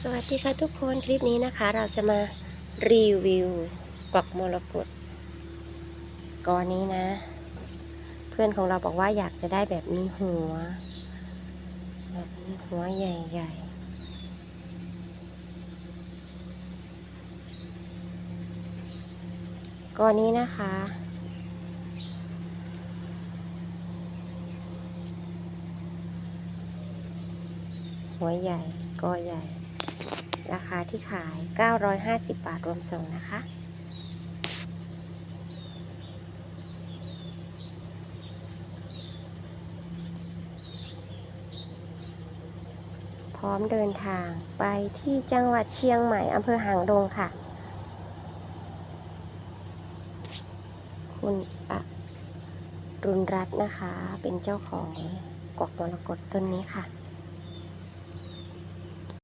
สวัสดีค่ะทุกคนคลิปนี้นะคะ เราจะมารีวิวกวักมรกตกอนี้นะ เพื่อนของเราบอกว่าอยากจะได้แบบมีหัว แบบมีหัวใหญ่ๆกอนี้นะคะ หัวใหญ่กอใหญ่ ราคาที่ขาย 950 บาทรวมส่งนะคะ พร้อมเดินทางไปที่จังหวัดเชียงใหม่อำเภอหางดงค่ะ คุณอรุณรัตน์นะคะ เป็นเจ้าของกวักมรกตต้นนี้ค่ะ